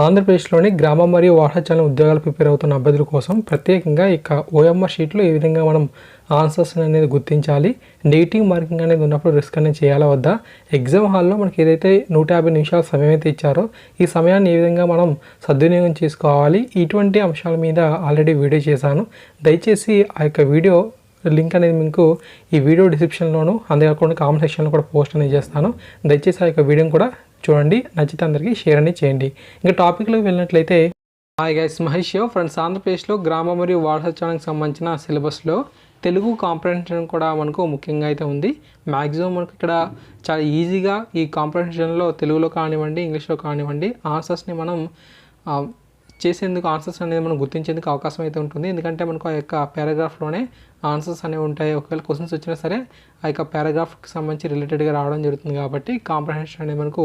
ఆంధ్రప్రదేశ్లోని గ్రామ మరియు వాహనచాలన ఉద్యోగాలు ప్రిపేర్ అవుతున్న అభ్యర్థుల కోసం ప్రత్యేకంగా ఇక ఓఎంఆర్ షీట్లో ఈ విధంగా మనం ఆన్సర్స్ అనేది గుర్తించాలి నెగిటివ్ మార్కింగ్ అనేది ఉన్నప్పుడు రిస్క్ అనేది చేయాలా వద్దా? ఎగ్జామ్ హాల్లో మనకి ఏదైతే నూట యాభై నిమిషాల సమయం అయితే ఇచ్చారో ఈ సమయాన్ని ఏ విధంగా మనం సద్వినియోగం చేసుకోవాలి? ఇటువంటి అంశాల మీద ఆల్రెడీ వీడియో చేశాను. దయచేసి ఆ యొక్క వీడియో లింక్ అనేది మీకు ఈ వీడియో డిస్క్రిప్షన్లోను అంతేకాకుండా కామెంట్ సెక్షన్లో కూడా పోస్ట్ అనేది చేస్తాను. దయచేసి ఆ యొక్క వీడియోని కూడా చూడండి నచ్చితే అందరికీ షేర్ అనేది చేయండి. ఇంకా టాపిక్లోకి వెళ్ళినట్లయితే హాయ్ గైస్ మహేష్ ఫ్రెండ్స్ ఆంధ్రప్రదేశ్లో గ్రామ మరియు వారసత్వానికి సంబంధించిన సిలబస్లో తెలుగు కాంప్రహెన్షన్ కూడా మనకు ముఖ్యంగా అయితే ఉంది. మ్యాక్సిమం మనకు ఇక్కడ చాలా ఈజీగా ఈ కాంప్రహెన్షన్లో తెలుగులో కానివ్వండి ఇంగ్లీష్లో కానివ్వండి ఆన్సర్స్ని మనం చేసేందుకు ఆన్సర్స్ అనేది మనం గుర్తించేందుకు అవకాశం అయితే ఉంటుంది. ఎందుకంటే మనకు ఆ యొక్క పారాగ్రాఫ్లోనే ఆన్సర్స్ అనేవి ఉంటాయి. ఒకవేళ క్వశ్చన్స్ వచ్చినా సరే ఆ యొక్క పారాగ్రాఫ్కి సంబంధించి రిలేటెడ్గా రావడం జరుగుతుంది కాబట్టి కాంప్రహెన్షన్ అనేది మనకు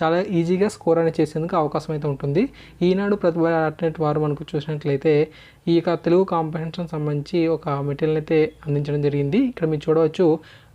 చాలా ఈజీగా స్కోర్ అనేది చేసేందుకు అవకాశం అయితే ఉంటుంది. ఈనాడు ప్రతిభ అటెంట్ వారు మనకు చూసినట్లయితే ఈ యొక్క తెలుగు కాంప్రహెన్షన్ సంబంధించి ఒక మెటీరియల్ అయితే అందించడం జరిగింది. ఇక్కడ మీరు చూడవచ్చు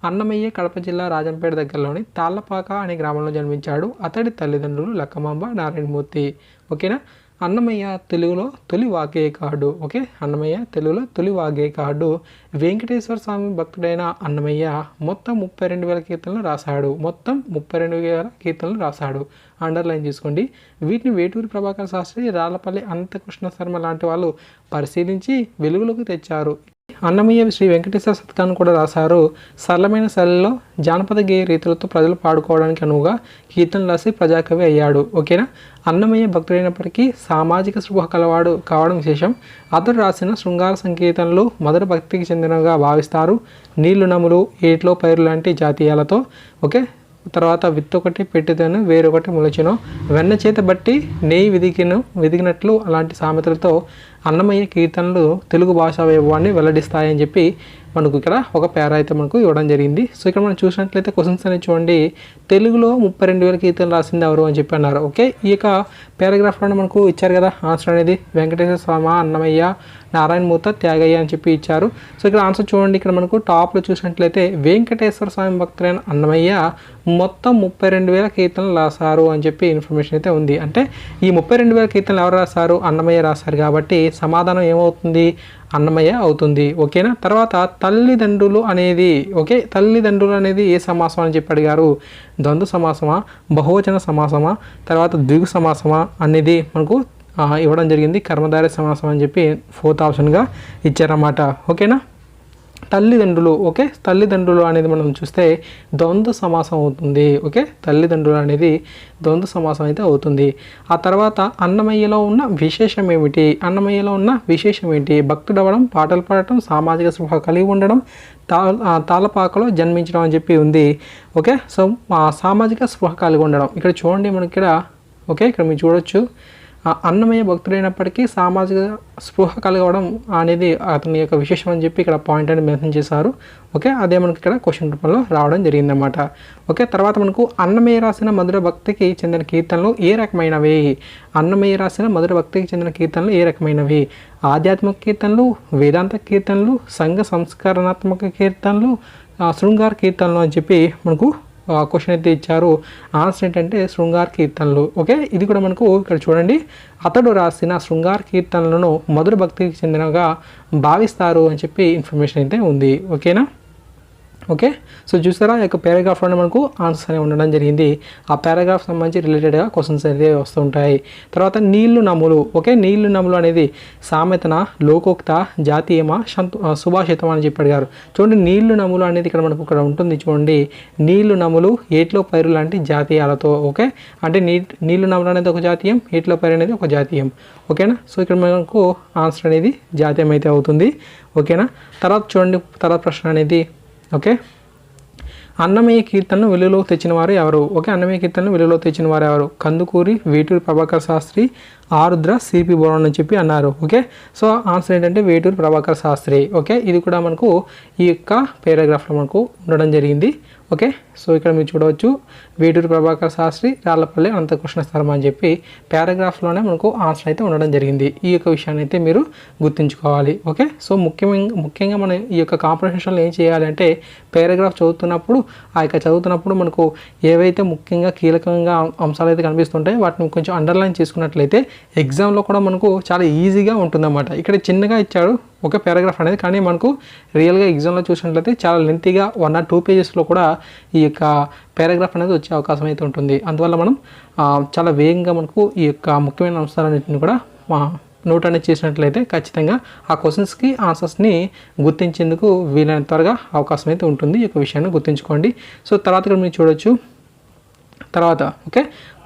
అన్నమయ్య కడప జిల్లా రాజంపేట దగ్గరలోని తాళ్ళపాక అనే గ్రామంలో జన్మించాడు. అతడి తల్లిదండ్రులు లక్కమాంబ నారాయణమూర్తి. ఓకేనా? అన్నమయ్య తెలుగులో తొలి వాగ్గేయకారుడు ఓకే? అన్నమయ్య తెలుగులో తొలి వాగ్గేయకారుడు వెంకటేశ్వర స్వామి భక్తుడైన అన్నమయ్య మొత్తం ముప్పై రెండు వేల కీర్తనలు రాశాడు. మొత్తం ముప్పై రెండు వేల కీర్తనలు రాశాడు. అండర్లైన్ చేసుకోండి. వీటిని వేటూరి ప్రభాకర్ శాస్త్రి రాళ్ళపల్లి అనంతకృష్ణ శర్మ లాంటి వాళ్ళు పరిశీలించి వెలుగులోకి తెచ్చారు. అన్నమయ్య శ్రీ వెంకటేశ్వర శతకాన్ని కూడా రాశారు. సరళమైన శైలిలో జానపద గేయ రీతులతో ప్రజలు పాడుకోవడానికి అనువుగా కీర్తనలు రాసి ప్రజాకవి అయ్యాడు. ఓకేనా? అన్నమయ్య భక్తుడైనప్పటికీ సామాజిక స్పృహ కలవాడు కావడం విశేషం. అతడు రాసిన శృంగార సంకీర్తనలు మొదటి భక్తికి చెందినగా భావిస్తారు. నీళ్ళు నములు ఏట్లో పైరు లాంటి జాతీయాలతో. ఓకే? తర్వాత విత్తొకటి పెట్టిదను వేరొకటి మొలచును. వెన్న చేత బట్టి నెయ్యి విదిగిన విదిగినట్లు అలాంటి సామెతలతో అన్నమయ్య కీర్తనలు తెలుగు భాషా వైభవాన్ని వెల్లడిస్తాయని చెప్పి మనకు ఇక్కడ ఒక పేర అయితే మనకు ఇవ్వడం జరిగింది. సో ఇక్కడ మనం చూసినట్లయితే క్వశ్చన్స్ అనేది చూడండి. తెలుగులో ముప్పై రెండు వేల కీర్తనలు రాసింది ఎవరు అని చెప్పి అన్నారు. ఓకే? ఈ యొక్క పారాగ్రాఫ్లో మనకు ఇచ్చారు కదా? ఆన్సర్ అనేది వెంకటేశ్వర స్వామి అన్నమయ్య నారాయణమూర్త త్యాగయ్య అని చెప్పి ఇచ్చారు. సో ఇక్కడ ఆన్సర్ చూడండి. ఇక్కడ మనకు టాప్లో చూసినట్లయితే వెంకటేశ్వర స్వామి భక్తులైన అన్నమయ్య మొత్తం ముప్పై రెండు వేల కీర్తనలు రాశారు అని చెప్పి ఇన్ఫర్మేషన్ అయితే ఉంది. అంటే ఈ ముప్పై రెండు వేల కీర్తనలు ఎవరు రాశారు? అన్నమయ్య రాశారు కాబట్టి సమాధానం ఏమవుతుంది? అన్నమయ్య అవుతుంది. ఓకేనా? తర్వాత తల్లిదండ్రులు అనేది ఓకే? తల్లిదండ్రులు అనేది ఏ సమాసం అని చెప్పి అడిగారు? ద్వంద్వ సమాసమా? బహువచన సమాసమా? తర్వాత ద్విగు సమాసమా? అనేది మనకు ఇవ్వడం జరిగింది. కర్మధార సమాసం అని చెప్పి ఫోర్త్ ఆప్షన్గా ఇచ్చారన్నమాట. ఓకేనా? తల్లిదండ్రులు ఓకే? తల్లిదండ్రులు అనేది మనం చూస్తే ద్వంద్వ సమాసం అవుతుంది ఓకే? తల్లిదండ్రులు అనేది ద్వంద్వ సమాసం అయితే అవుతుంది. ఆ తర్వాత అన్నమయ్యలో ఉన్న విశేషం ఏమిటి? అన్నమయ్యలో ఉన్న విశేషం ఏంటి? భక్తుడవడం పాటలు పాడటం సామాజిక స్పృహ కలిగి ఉండడం తా తాళపాకలో జన్మించడం అని చెప్పి ఉంది ఓకే? సో సామాజిక స్పృహ కలిగి ఉండడం. ఇక్కడ చూడండి మనకి ఇక్కడ ఓకే? ఇక్కడ మీరు చూడొచ్చు. అన్నమయ్య భక్తుడైనప్పటికీ సామాజిక స్పృహ కలగడం అనేది అతని యొక్క విశేషం అని చెప్పి ఇక్కడ పాయింట్ అని మెన్షన్ చేశారు. ఓకే అదే మనకి ఇక్కడ క్వశ్చన్ రూపంలో రావడం జరిగిందన్నమాట. ఓకే తర్వాత మనకు అన్నమయ్య రాసిన మధుర భక్తికి చెందిన కీర్తనలు ఏ రకమైనవి? అన్నమయ్య రాసిన మధుర భక్తికి చెందిన కీర్తనలు ఏ రకమైనవి? ఆధ్యాత్మిక కీర్తనలు వేదాంత కీర్తనలు సంఘ సంస్కరణాత్మక కీర్తనలు శృంగార కీర్తనలు అని చెప్పి మనకు క్వశ్చన్ అయితే ఇచ్చారు. ఆన్సర్ ఏంటంటే శృంగార్ కీర్తనలు. ఓకే? ఇది కూడా మనకు ఇక్కడ చూడండి. అతడు రాసిన శృంగార్ కీర్తనలను మధుర భక్తికి చెందినగా భావిస్తారు అని చెప్పి ఇన్ఫర్మేషన్ అయితే ఉంది. ఓకేనా? ఓకే సో చూసారా? ఈ యొక్క పారాగ్రాఫ్లోనే మనకు ఆన్సర్స్ అనేవి ఉండడం జరిగింది. ఆ పారాగ్రాఫ్ సంబంధించి రిలేటెడ్గా క్వశ్చన్స్ అయితే వస్తుంటాయి తర్వాత నీళ్ళు నములు. ఓకే నీళ్ళు నములు అనేది సామెతన లోకోక్త జాతీయమా సంత సుభాషితం అని చెప్పాడు గారు. చూడండి నీళ్ళు నములు అనేది ఇక్కడ మనకు ఇక్కడ ఉంటుంది చూడండి. నీళ్ళు నములు ఏట్లో పైరు లాంటి జాతీయాలతో. ఓకే అంటే నీ నీళ్ళు నములు అనేది ఒక జాతీయం ఏట్లో పైరు అనేది ఒక జాతీయం. ఓకేనా సో ఇక్కడ మనకు ఆన్సర్ అనేది జాతీయం అయితే అవుతుంది ఓకేనా తర్వాత చూడండి తర్వాత ప్రశ్న అనేది ఓకే? అన్నమయ్య కీర్తనను వెలుగులోకి తెచ్చిన వారు ఎవరు? ఓకే అన్నమయ్య కీర్తనను వెలుగులోకి తెచ్చిన వారు ఎవరు? కందుకూరి వేటూరి ప్రభాకర్ శాస్త్రి ఆరుద్ర సిపి బోరన్ అని చెప్పి అన్నారు. ఓకే? సో ఆన్సర్ ఏంటంటే వేటూరు ప్రభాకర్ శాస్త్రి. ఓకే? ఇది కూడా మనకు ఈ యొక్క పేరాగ్రాఫ్లో మనకు ఉండడం జరిగింది. ఓకే? సో ఇక్కడ మీరు చూడవచ్చు వేటూరు ప్రభాకర్ శాస్త్రి రాళ్ళపల్లి అనంతకృష్ణ స్థలం అని చెప్పి పారాగ్రాఫ్లోనే మనకు ఆన్సర్ అయితే ఉండడం జరిగింది. ఈ యొక్క విషయాన్ని అయితే మీరు గుర్తుంచుకోవాలి. ఓకే? సో ముఖ్యంగా ముఖ్యంగా మనం ఈ యొక్క కాంప్రహెన్షన్లో ఏం చేయాలంటే పారాగ్రాఫ్ చదువుతున్నప్పుడు ఆ యొక్క చదువుతున్నప్పుడు మనకు ఏవైతే ముఖ్యంగా కీలకంగా అంశాలు అయితే కనిపిస్తుంటాయో వాటిని కొంచెం అండర్లైన్ చేసుకున్నట్లయితే ఎగ్జామ్లో కూడా మనకు చాలా ఈజీగా ఉంటుందన్నమాట. ఇక్కడ చిన్నగా ఇచ్చాడు ఒక పారాగ్రాఫ్ అనేది. కానీ మనకు రియల్గా ఎగ్జామ్లో చూసినట్లయితే చాలా లెంతీగా వన్ ఆర్ టూ పేజెస్లో కూడా ఈ యొక్క పారాగ్రాఫ్ అనేది వచ్చే అవకాశం అయితే ఉంటుంది. అందువల్ల మనం చాలా వేగంగా మనకు ఈ యొక్క ముఖ్యమైన అంశాలన్నింటిని కూడా మా నోట్ అనేది చేసినట్లయితే ఖచ్చితంగా ఆ క్వశ్చన్స్కి ఆన్సర్స్ని గుర్తించేందుకు వీలైన త్వరగా అవకాశం అయితే ఉంటుంది. ఈ యొక్క విషయాన్ని గుర్తుంచుకోండి. సో తర్వాత మీరు చూడొచ్చు. తర్వాత ఓకే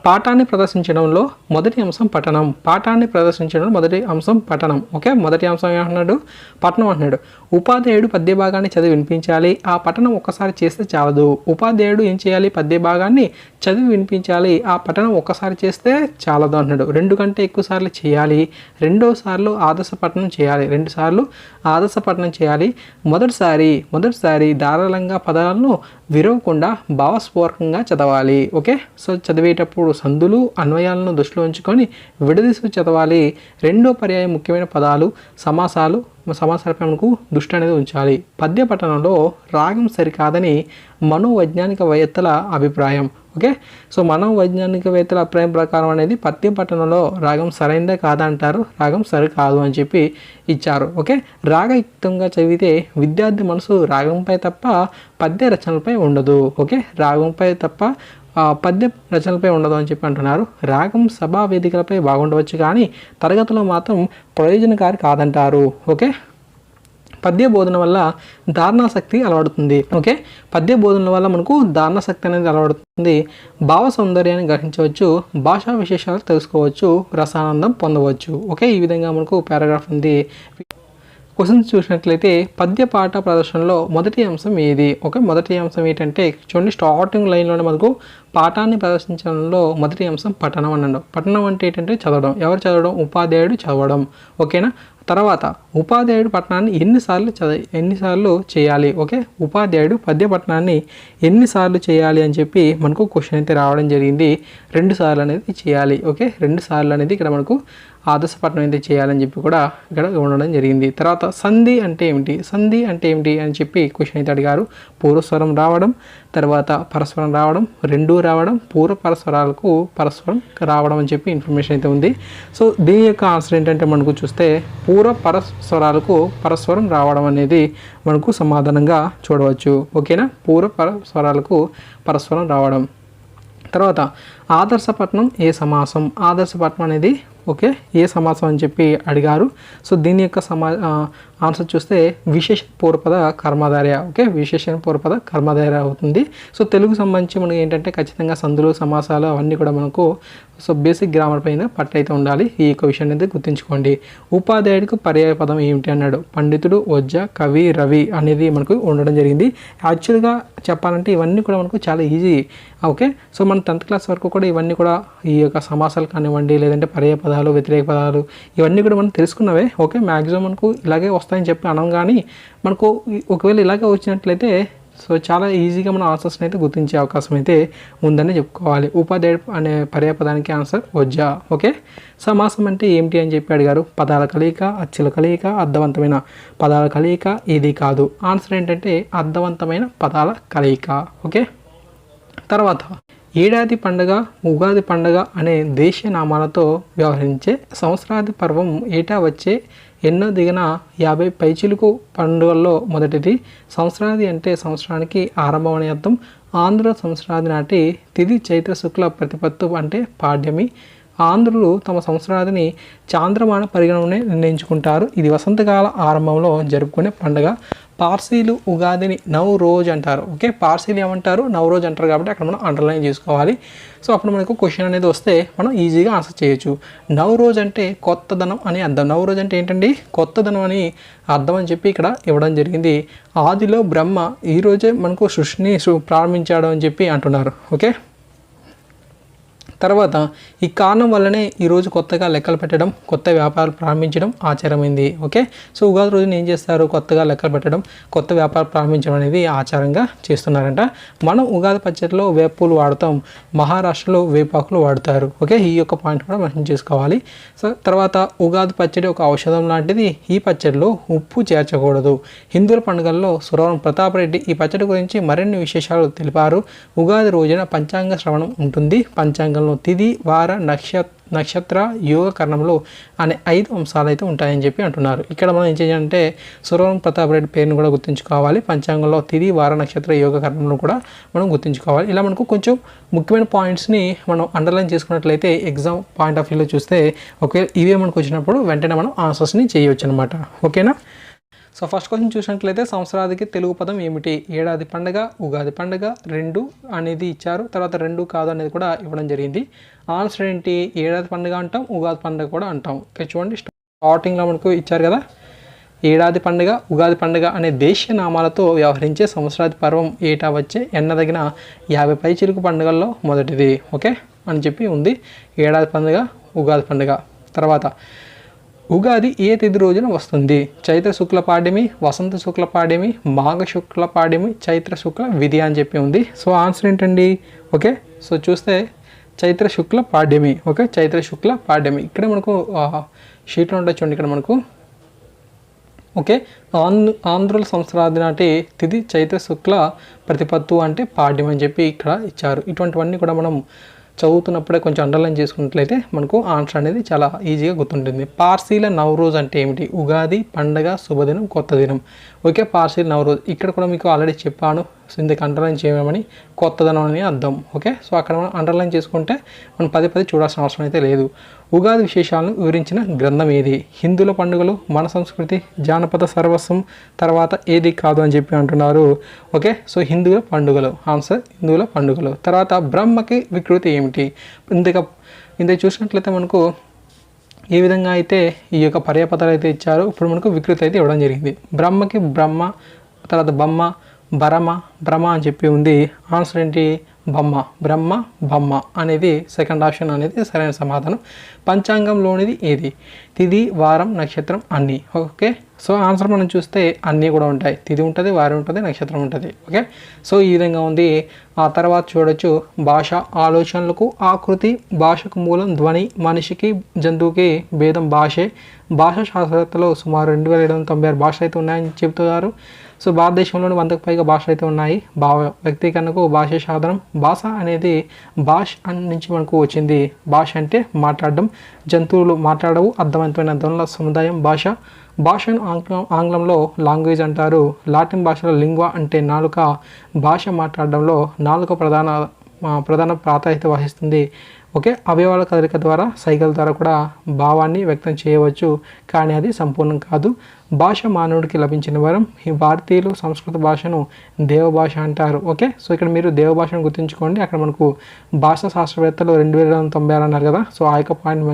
పాఠాన్ని ప్రదర్శించడంలో మొదటి అంశం పఠనం. పాఠాన్ని ప్రదర్శించడం మొదటి అంశం పఠనం. ఓకే? మొదటి అంశం ఏమంటున్నాడు? పఠనం అంటున్నాడు. ఉపాధ్యాయుడు పద్య భాగాన్ని చదివి వినిపించాలి. ఆ పఠనం ఒక్కసారి చేస్తే చాలదు. ఉపాధ్యాయుడు ఏం చేయాలి? పద్య భాగాన్ని చదివి వినిపించాలి. ఆ పఠనం ఒక్కసారి చేస్తే చాలదు అంటున్నాడు. రెండు కంటే ఎక్కువ సార్లు చేయాలి. రెండోసార్లు ఆదర్శ పఠనం చేయాలి. రెండు సార్లు ఆదర్శ పఠనం చేయాలి. మొదటిసారి మొదటిసారి ధారాళంగా పదాలను విరవకుండా భావస్ఫూర్వకంగా చదవాలి. ఓకే? సో చదివేటప్పుడు సందులు అన్వయాలను దృష్టిలో ఉంచుకొని విడదీసి చదవాలి. రెండో పర్యాయం ముఖ్యమైన పదాలు సమాసాలు సమాసాలపై మనకు దృష్టి అనేది ఉంచాలి. పద్య పఠనంలో రాగం సరికాదని మనోవైజ్ఞానికవేత్తల అభిప్రాయం. ఓకే? సో మనోవైజ్ఞానికవేత్తల అభిప్రాయం ప్రకారం అనేది పద్య పఠనంలో రాగం సరైందే కాదంటారు రాగం సరికాదు అని చెప్పి ఇచ్చారు. ఓకే? రాగయుక్తంగా చదివితే విద్యార్థి మనసు రాగంపై తప్ప పద్య రచనలపై ఉండదు. ఓకే? రాగంపై తప్ప పద్య రచనలపై ఉండదు అని చెప్పి అంటున్నారు. రాగం సభా వేదికలపై బాగుండవచ్చు కానీ తరగతిలో మాత్రం ప్రయోజనకారి కాదంటారు. ఓకే? పద్య బోధన వల్ల ధారణాశక్తి అలవడుతుంది. ఓకే? పద్య బోధన వల్ల మనకు ధారణాశక్తి అనేది అలవడుతుంది. భావ సౌందర్యాన్ని గ్రహించవచ్చు. భాషా విశేషాలు తెలుసుకోవచ్చు. రసానందం పొందవచ్చు. ఓకే? ఈ విధంగా మనకు పారాగ్రాఫ్ ఉంది. క్వశ్చన్స్ చూసినట్లయితే పద్య పాట ప్రదర్శనలో మొదటి అంశం ఏది? ఓకే మొదటి అంశం ఏంటంటే చూడండి స్టార్టింగ్ లైన్లోనే మనకు పాఠాన్ని ప్రదర్శించడంలో మొదటి అంశం పఠనం అనండి. పఠనం అంటే ఏంటంటే చదవడం. ఎవరు చదవడం? ఉపాధ్యాయుడు చదవడం. ఓకేనా? తర్వాత ఉపాధ్యాయుడు పట్టణాన్ని ఎన్నిసార్లు చద ఎన్నిసార్లు చేయాలి? ఓకే ఉపాధ్యాయుడు పద్య పట్టణాన్ని ఎన్నిసార్లు చేయాలి అని చెప్పి మనకు క్వశ్చన్ అయితే రావడం జరిగింది. రెండు సార్లు అనేది చేయాలి. ఓకే రెండు సార్లు అనేది ఇక్కడ మనకు ఆదర్శపట్నం అయితే చేయాలని చెప్పి కూడా ఇక్కడ ఉండడం జరిగింది. తర్వాత సంధి అంటే ఏమిటి? సంధి అంటే ఏమిటి అని చెప్పి క్వశ్చన్ అయితే అడిగారు. పూర్వస్వరం రావడం తర్వాత పరస్వరం రావడం రెండూ రావడం పూర్వ పరస్వరాలకు పరస్వరం రావడం అని చెప్పి ఇన్ఫర్మేషన్ అయితే ఉంది. సో దీని యొక్క ఆన్సర్ ఏంటంటే మనకు చూస్తే పూర్వ పరస్వరాలకు పరస్వరం రావడం అనేది మనకు సమాధానంగా చూడవచ్చు. ఓకేనా పూర్వ పరస్వరాలకు పరస్వరం రావడం. తర్వాత ఆదర్శపట్నం ఏ సమాసం? ఆదర్శపట్నం అనేది ఓకే ఏ సమాసం అని చెప్పి అడిగారు. సో దీని యొక్క సమా ఆన్సర్ చూస్తే విశేష పూర్వపద కర్మధార్య ఓకే? విశేషణ పూర్వపద కర్మధార్య అవుతుంది. సో తెలుగు సంబంధించి మనకి ఏంటంటే ఖచ్చితంగా సందులు సమాసాలు అవన్నీ కూడా మనకు సో బేసిక్ గ్రామర్ పైన పట్టయితే ఉండాలి. ఈ యొక్క విషయాన్ని అయితే గుర్తుంచుకోండి. ఉపాధ్యాయుడికి పర్యాయ పదం ఏమిటి అన్నాడు. పండితుడు వజ్జ కవి రవి అనేది మనకు ఉండడం జరిగింది. యాక్చువల్గా చెప్పాలంటే ఇవన్నీ కూడా మనకు చాలా ఈజీ ఓకే? సో మన టెన్త్ క్లాస్ వరకు కూడా ఇవన్నీ కూడా ఈ యొక్క సమాసాలు కానివ్వండి లేదంటే పర్యాయ పదాలు వ్యతిరేక పదాలు ఇవన్నీ కూడా మనం తెలుసుకున్నవే ఓకే? మ్యాక్సిమం మనకు ఇలాగే వస్తాయి. వస్తాయని చెప్పి అనం కానీ మనకు ఒకవేళ ఇలాగే వచ్చినట్లయితే సో చాలా ఈజీగా మన ఆన్సర్స్ని అయితే గుర్తించే అవకాశం అయితే ఉందని చెప్పుకోవాలి. ఉపాధ్యాయుడు అనే పర్యాపదానికి ఆన్సర్ వజ్జా. ఓకే? సమాసం అంటే ఏమిటి అని చెప్పి అడిగారు. పదాల కలయిక అచ్చుల కలయిక అర్థవంతమైన పదాల కలయిక ఇది కాదు. ఆన్సర్ ఏంటంటే అర్థవంతమైన పదాల కలయిక. ఓకే? తర్వాత ఏడాది పండగ ఉగాది పండగ అనే దేశీయ నామాలతో వ్యవహరించే సంవత్సరాది పర్వం ఏటా వచ్చే ఎన్నో దిగిన యాభై పైచిలుకు పండుగల్లో మొదటిది. సంవత్సరాది అంటే సంవత్సరానికి ఆరంభం అనే అర్థం. ఆంధ్ర సంవత్సరాది నాటి తిది చైత్ర శుక్ల ప్రతిపత్తు అంటే పాడ్యమి. ఆంధ్రులు తమ సంవత్సరాదిని చాంద్రమాన పరిగణనే నిర్ణయించుకుంటారు. ఇది వసంతకాల ఆరంభంలో జరుపుకునే పండుగ. పార్సీలు ఉగాదిని నవ్ రోజు అంటారు. ఓకే? పార్సీలు ఏమంటారు? నవ్ రోజు అంటారు కాబట్టి అక్కడ మనం అండర్లైన్ చేసుకోవాలి. సో అప్పుడు మనకు క్వశ్చన్ అనేది వస్తే మనం ఈజీగా ఆన్సర్ చేయొచ్చు. నవ్ రోజు అంటే కొత్తదనం అని అర్థం. నవ్ రోజు అంటే ఏంటండి? కొత్తదనం అని అర్థం అని చెప్పి ఇక్కడ ఇవ్వడం జరిగింది. ఆదిలో బ్రహ్మ ఈ రోజే మనకు సృష్టిని ప్రారంభించాడు అని చెప్పి అంటున్నారు. ఓకే? తర్వాత ఈ కారణం వల్లనే ఈరోజు కొత్తగా లెక్కలు పెట్టడం కొత్త వ్యాపారాలు ప్రారంభించడం ఆచారమైంది. ఓకే? సో ఉగాది రోజున ఏం చేస్తారు? కొత్తగా లెక్కలు పెట్టడం కొత్త వ్యాపారం ప్రారంభించడం అనేది ఆచారంగా చేస్తున్నారంట. మనం ఉగాది పచ్చడిలో వేపులు వాడతాం. మహారాష్ట్రలో వేపాకులు వాడతారు. ఓకే? ఈ యొక్క పాయింట్ కూడా మనం చేసుకోవాలి. సో తర్వాత ఉగాది పచ్చడి ఒక ఔషధం లాంటిది. ఈ పచ్చడిలో ఉప్పు చేర్చకూడదు. హిందువుల పండుగల్లో సురవరం ప్రతాప్ రెడ్డి ఈ పచ్చడి గురించి మరిన్ని విశేషాలు తెలిపారు. ఉగాది రోజున పంచాంగ శ్రవణం ఉంటుంది. పంచాంగంలో తిది వార నక్ష నక్షత్ర యోగ కర్ణంలో అనే ఐదు అంశాలు అయితే ఉంటాయని చెప్పి అంటున్నారు. ఇక్కడ మనం ఏం చేయాలంటే సురవరం ప్రతాప్ రెడ్డి పేరును కూడా గుర్తుంచుకోవాలి. పంచాంగంలో తిది వార నక్షత్ర యోగ కర్ణంలో కూడా మనం గుర్తుంచుకోవాలి. ఇలా మనకు కొంచెం ముఖ్యమైన పాయింట్స్ని మనం అండర్లైన్ చేసుకున్నట్లయితే ఎగ్జామ్ పాయింట్ ఆఫ్ వ్యూలో చూస్తే ఒకవేళ ఇవే మనకు వచ్చినప్పుడు వెంటనే మనం ఆన్సర్స్ని చేయవచ్చు అనమాట ఓకేనా? సో ఫస్ట్ క్వశ్చన్ చూసినట్లయితే సంవత్సరాదికి తెలుగు పదం ఏమిటి? ఏడాది పండగ ఉగాది పండుగ రెండు అనేది ఇచ్చారు. తర్వాత రెండు కాదు అనేది కూడా ఇవ్వడం జరిగింది. ఆన్సర్ ఏంటి? ఏడాది పండుగ అంటాం ఉగాది పండగ కూడా అంటాం. ఇక్కడ చూడండి. స్టార్టింగ్లో మనకు ఇచ్చారు కదా? ఏడాది పండుగ ఉగాది పండుగ అనే దేశీయ నామాలతో వ్యవహరించే సంవత్సరాది పర్వం ఏటా వచ్చే? ఎన్నదగిన యాభై పై చిరుకు పండుగల్లో మొదటిది. ఓకే అని చెప్పి ఉంది. ఏడాది పండుగ ఉగాది పండుగ. తర్వాత ఉగాది ఏ తిథి రోజున వస్తుంది? చైత్ర శుక్ల పాడ్యమి వసంత శుక్ల పాడ్యమి మాఘ శుక్ల పాడ్యమి చైత్ర శుక్ల విధి అని చెప్పి ఉంది. సో ఆన్సర్ ఏంటండి? ఓకే సో చూస్తే చైత్ర శుక్ల పాడ్యమి ఓకే చైత్ర శుక్ల పాడ్యమి. ఇక్కడ మనకు షీట్లో ఉంటుంది ఇక్కడ మనకు. ఓకే ఆంధ్ర ఆంధ్రుల సంవత్సరాది నాటి తిథి చైత్ర శుక్ల ప్రతిపత్తు అంటే పాడ్యం అని చెప్పి ఇక్కడ ఇచ్చారు. ఇటువంటివన్నీ కూడా మనం చదువుతున్నప్పుడే కొంచెం అండర్లైన్ చేసుకున్నట్లయితే మనకు ఆన్సర్ అనేది చాలా ఈజీగా గుర్తుంటుంది. పార్సీల నవరోజ్ అంటే ఏమిటి? ఉగాది పండగ శుభదినం కొత్త దినం. ఓకే పార్సిల్ నవరోజ్ ఇక్కడ కూడా మీకు ఆల్రెడీ చెప్పాను. సో ఇందుకు అండర్లైన్ చేయమని కొత్తదనం అని అర్థం. ఓకే సో అక్కడ మనం అండర్లైన్ చేసుకుంటే మనం పదే పదే చూడాల్సిన అవసరం అయితే లేదు. ఉగాది విశేషాలను వివరించిన గ్రంథం ఏది? హిందువుల పండుగలు మన సంస్కృతి జానపద సర్వస్వం తర్వాత ఏది కాదు అని చెప్పి అంటున్నారు. ఓకే సో హిందువుల పండుగలు. ఆన్సర్ హిందువుల పండుగలు. తర్వాత బ్రహ్మకి వికృతి ఏమిటి? ఇందుక ఇందుకు చూసినట్లయితే మనకు ఏ విధంగా అయితే ఈ యొక్క పర్యాపదాలు అయితే ఇచ్చారో. ఇప్పుడు మనకు వికృతి అయితే ఇవ్వడం జరిగింది. బ్రహ్మకి బ్రహ్మ తర్వాత బొమ్మ భరమ భ్రమ అని చెప్పి ఉంది. ఆన్సర్ ఏంటి? బొమ్మ. బ్రహ్మ బొమ్మ అనేది సెకండ్ ఆప్షన్ అనేది సరైన సమాధానం. పంచాంగంలోనిది ఏది? తిది వారం నక్షత్రం అన్నీ. ఓకే? సో ఆన్సర్ మనం చూస్తే అన్నీ కూడా ఉంటాయి. తిది ఉంటుంది వారి ఉంటుంది నక్షత్రం ఉంటుంది. ఓకే? సో ఈ విధంగా ఉంది. ఆ తర్వాత చూడొచ్చు భాష ఆలోచనలకు ఆకృతి భాషకు మూలం ధ్వని మనిషికి జంతువుకి భేదం భాషే. భాష శాస్త్రవేత్తలో సుమారు రెండు వేల ఏడు వందల తొంభై ఆరు భాషలు అయితే ఉన్నాయని చెబుతున్నారు. సో భారతదేశంలోని వందకు పైగా భాషలు అయితే ఉన్నాయి. భావ వ్యక్తీకరణకు భాష సాధనం భాష అనేది భాష నుంచి మనకు వచ్చింది. భాష అంటే మాట్లాడడం. జంతువులు మాట్లాడవు అర్థవంతమైన ధ్వనుల సముదాయం భాష. భాషను ఆంగ్లం ఆంగ్లంలో లాంగ్వేజ్ అంటారు. లాటిన్ భాషలో లింగ్వా అంటే నాలుక. భాష మాట్లాడడంలో నాలుక ప్రధాన ప్రధాన ప్రాధాన్యత వహిస్తుంది. ఓకే? అవయవాల కదలిక ద్వారా సైకిల్ ద్వారా కూడా భావాన్ని వ్యక్తం చేయవచ్చు. కానీ అది సంపూర్ణం కాదు. భాష మానవుడికి లభించిన వరం ఈ భారతీయులు సంస్కృత భాషను దేవభాష అంటారు. ఓకే? సో ఇక్కడ మీరు దేవభాషను గుర్తుంచుకోండి. అక్కడ మనకు భాషా శాస్త్రవేత్తలు రెండు వేల తొంభై ఆరు అన్నారు కదా? సో ఆ యొక్క పాయింట్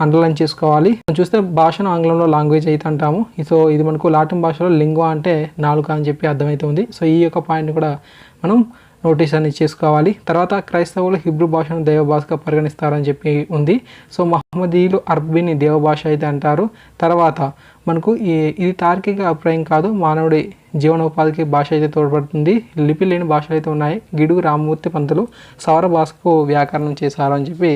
అండర్లైన్ చేసుకోవాలి. మనం చూస్తే భాషను ఆంగ్లంలో లాంగ్వేజ్ అయితే అంటాము. సో ఇది మనకు లాటిన్ భాషలో లింగ్వా అంటే నాలుక అని చెప్పి అర్థమవుతుంది సో ఈ యొక్క పాయింట్ కూడా మనం నోటీస్ అనేది చేసుకోవాలి. తర్వాత క్రైస్తవులు హిబ్రూ భాషను దేవభాషగా పరిగణిస్తారని చెప్పి ఉంది. సో మహమ్మదీయులు దేవ దేవభాష అయితే అంటారు. తర్వాత మనకు ఈ ఇది తార్కిక అభిప్రాయం కాదు. మానవుడి జీవనోపాధికి భాష అయితే తోడ్పడుతుంది. లిపి లేని భాషలు అయితే ఉన్నాయి. గిడుగు రామమూర్తి పంతులు సౌర భాషకు వ్యాకరణం చేశారు అని చెప్పి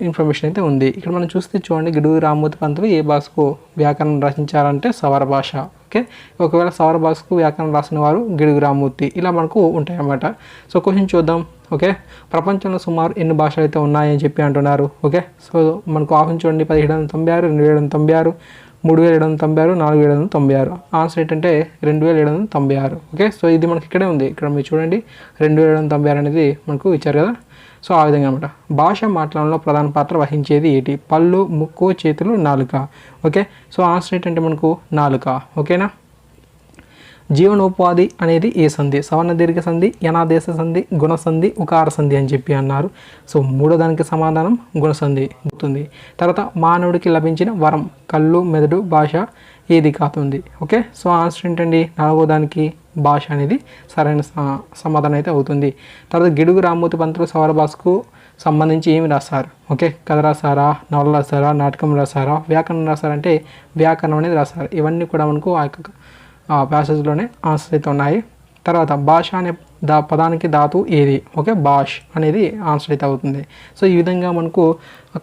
ఇన్ఫర్మేషన్ అయితే ఉంది. ఇక్కడ మనం చూస్తే చూడండి గిడుగు రామూర్తి పంతులు ఏ భాషకు వ్యాకరణం రచించారంటే సవర భాష. ఓకే? ఒకవేళ సవర భాషకు వ్యాకరణం రాసిన వారు గిడుగు రామూర్తి. ఇలా మనకు ఉంటాయన్నమాట. సో క్వశ్చన్ చూద్దాం. ఓకే? ప్రపంచంలో సుమారు ఎన్ని భాషలు అయితే ఉన్నాయని చెప్పి అంటున్నారు? ఓకే? సో మనకు ఆప్షన్ చూడండి. పదిహేడు వందల తొంభై ఆరు రెండు వేల వందల తొంభై ఆరు మూడు వేల ఏడు వందల తొంభై ఆరు నాలుగు వేల వందల తొంభై ఆరు. ఆన్సర్ ఏంటంటే రెండు వేల ఏడు వందల తొంభై ఆరు. ఓకే? సో ఇది మనకి ఇక్కడే ఉంది. ఇక్కడ మీరు చూడండి. రెండు వేల ఏడు వందల తొంభై ఆరు అనేది మనకు ఇచ్చారు కదా? సో ఆ విధంగా అనమాట భాష మాట్లాడంలో ప్రధాన పాత్ర వహించేది ఏంటి? పళ్ళు ముక్కు చేతులు నాలుక. ఓకే? సో ఆన్సర్ ఏంటంటే మనకు నాలుక. ఓకేనా? జీవనోపాధి అనేది ఏ సంధి? సవర్ణ దీర్ఘ సంధి యనాదేశ సంధి గుణసంధి ఉకార సంధి అని చెప్పి అన్నారు. సో మూడో దానికి సమాధానం గుణసంధి అవుతుంది తర్వాత మానవుడికి లభించిన వరం కళ్ళు మెదడు భాష ఏది కాతుంది? ఓకే? సో ఆన్సర్ ఏంటండి? నాలుగో దానికి భాష అనేది సరైన స- సమాధానం అయితే అవుతుంది. తర్వాత గిడుగు రామ్మూర్తి పంతులు సౌర భాషకు సంబంధించి ఏమి రాస్తారు ఓకే కథ రాస్తారా నవల రాస్తారా నాటకం రాస్తారా వ్యాకరణం రాస్తారంటే వ్యాకరణం అనేది రాస్తారు ఇవన్నీ కూడా మనకు ఆ యొక్క ప్యాసేజ్లోనే ఆన్సర్ అయితే ఉన్నాయి. తర్వాత భాష అనే దా పదానికి ధాతు ఏది? ఓకే భాష్ అనేది ఆన్సర్ అయితే అవుతుంది. సో ఈ విధంగా మనకు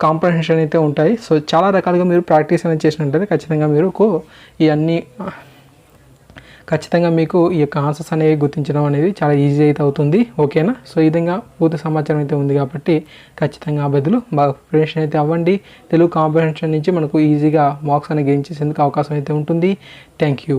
కాంప్రహెన్షన్ అయితే ఉంటాయి. సో చాలా రకాలుగా మీరు ప్రాక్టీస్ అనేది చేసినట్లయితే ఖచ్చితంగా మీరు ఈ అన్ని ఖచ్చితంగా మీకు ఈ యొక్క ఆన్సర్స్ అనేవి గుర్తించడం అనేది చాలా ఈజీ అయితే అవుతుంది. ఓకేనా సో ఈ విధంగా పూర్తి సమాచారం అయితే ఉంది కాబట్టి ఖచ్చితంగా అభ్యర్థులు బాగా ప్రిపరేషన్ అయితే అవ్వండి. తెలుగు కాంప్రహెన్షన్ నుంచి మనకు ఈజీగా మార్క్స్ అనేది గెయిన్ చేసేందుకు అవకాశం అయితే ఉంటుంది. Thank you